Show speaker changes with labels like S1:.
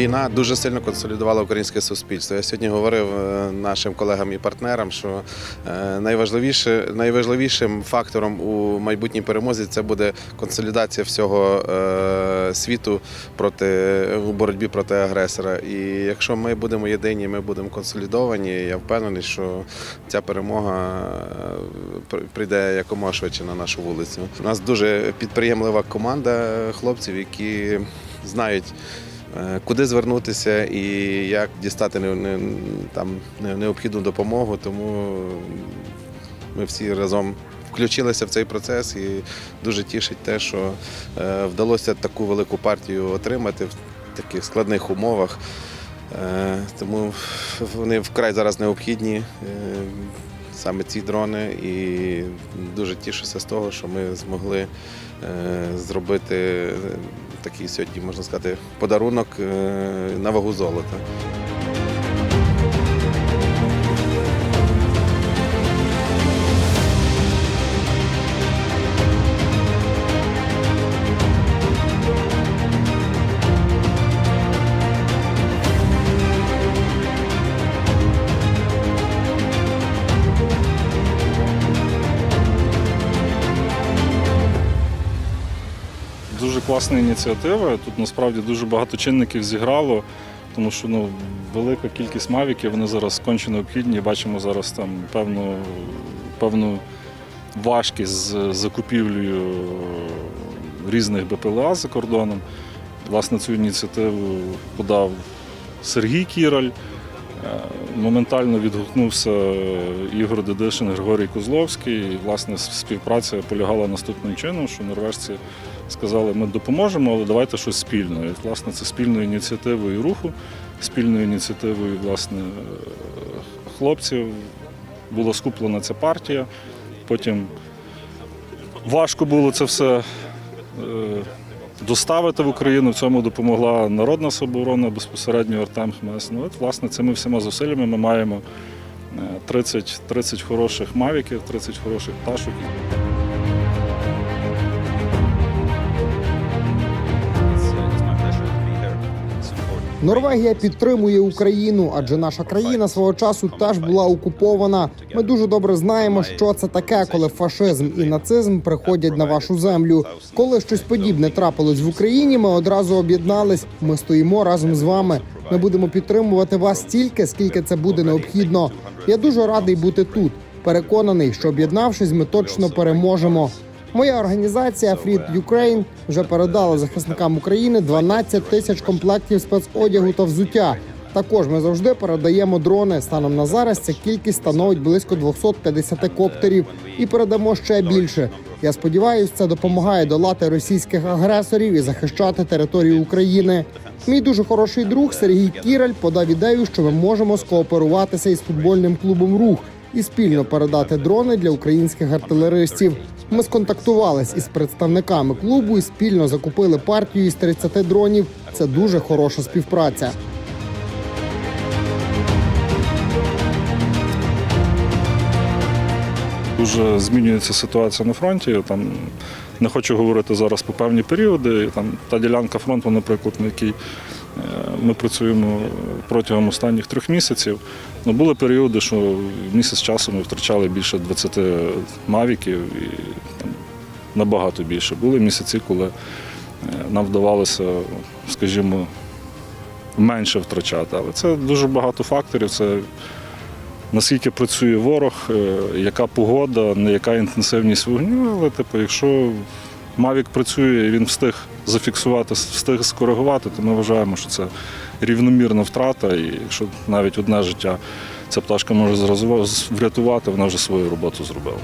S1: Війна дуже сильно консолідувала українське суспільство. Я сьогодні говорив е, нашим колегам і партнерам, що е, найважливіше, найважливішим фактором у майбутній перемозі це буде консолідація всього е, світу проти у боротьбі проти агресора. І якщо ми будемо єдині, ми будемо консолідовані. Я впевнений, що ця перемога при- прийде якомога швидше на нашу вулицю. У нас дуже підприємлива команда хлопців, які знають. Е, Куди звернутися і як дістати там, необхідну допомогу, тому ми всі разом включилися в цей процес і дуже тішить те, що е, вдалося таку велику партію отримати в таких складних умовах. Е, Тому вони вкрай зараз необхідні, саме ці дрони, і дуже тішуся з того, що ми змогли е, зробити е, такий сьогодні, можна сказати, подарунок е, на вагу золота.
S2: Дуже класна ініціатива. Тут насправді дуже багато чинників зіграло, тому що ну, велика кількість мавіків вони зараз конче необхідні. Бачимо зараз там певну, певну важкість з закупівлею різних БПЛА за кордоном. Власне, цю ініціативу подав Сергій Кіраль. Е, Моментально відгукнувся Ігор Дедишин, Григорій Козловський. І, власне, співпраця полягала наступним чином, що норвежці сказали, ми допоможемо, але давайте щось спільне. І, власне, це спільною ініціативою руху, спільною ініціативою власне, е, хлопців була скуплена ця партія. Потім важко було це все е, доставити в Україну. В цьому допомогла народна самооборона, безпосередньо Артем Хмес. Ну, от, власне, цими всіма зусиллями ми маємо е, 30, 30 хороших мавіків, 30 хороших пташок.
S3: Норвегія підтримує Україну, адже наша країна свого часу теж була окупована. Ми дуже добре знаємо, що це таке, коли фашизм і нацизм приходять на вашу землю. Коли щось подібне трапилось в Україні, ми одразу об'єднались. Ми стоїмо разом з вами. Ми будемо підтримувати вас стільки, скільки це буде необхідно. Я дуже радий бути тут. Переконаний, що об'єднавшись, ми точно переможемо. Моя організація Freed Ukraine вже передала захисникам України 12 тисяч комплектів спецодягу та взуття. Також ми завжди передаємо дрони. Станом на зараз ця кількість становить близько 250 коптерів і передамо ще більше. Я сподіваюся, це допомагає долати російських агресорів і захищати територію України. Мій дуже хороший друг Сергій Кіраль подав ідею, що ми можемо скооперуватися із футбольним клубом Рух і спільно передати дрони для українських артилеристів. Ми сконтактувались із представниками клубу і спільно закупили партію із 30 дронів. Це дуже хороша співпраця.
S2: Дуже змінюється ситуація на фронті. Там не хочу говорити зараз про певні періоди. Там та ділянка фронту, наприклад, на якій е, ми працюємо протягом останніх трьох місяців. Ну, були періоди, що місяць часу ми втрачали більше 20 мавіків і там, набагато більше. Були місяці, коли е, нам вдавалося, скажімо, менше втрачати. Але це дуже багато факторів. Це наскільки працює ворог, е, яка погода, не яка інтенсивність вогню, але типу, якщо Мавік працює і він встиг зафіксувати, встиг скоригувати, то ми вважаємо, що це рівномірна втрата, і якщо навіть одне життя ця пташка може врятувати, вона вже свою роботу зробила.